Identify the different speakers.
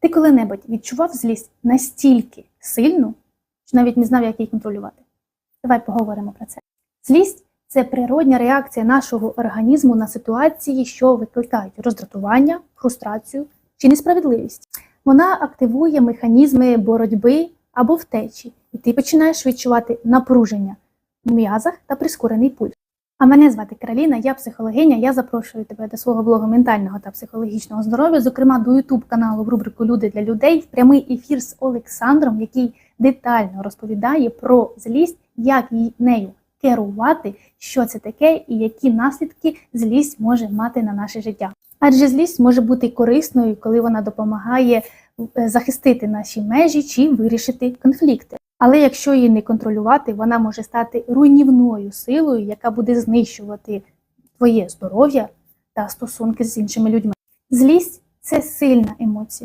Speaker 1: Ти коли-небудь відчував злість настільки сильну, що навіть не знав, як її контролювати? Давай поговоримо про це. Злість це природня реакція нашого організму на ситуації, що викликають роздратування, фрустрацію чи несправедливість. Вона активує механізми боротьби або втечі, і ти починаєш відчувати напруження в м'язах та прискорений пульс. А мене звати Кароліна, я психологиня. Я запрошую тебе до свого блогу ментального та психологічного здоров'я, зокрема до Ютуб каналу в рубрику Люди для людей в прямий ефір з Олександром, який детально розповідає про злість, як нею керувати, що це таке і які наслідки злість може мати на наше життя. Адже злість може бути корисною, коли вона допомагає е, захистити наші межі чи вирішити конфлікти. Але якщо її не контролювати, вона може стати руйнівною силою, яка буде знищувати твоє здоров'я та стосунки з іншими людьми. Злість це сильна емоція.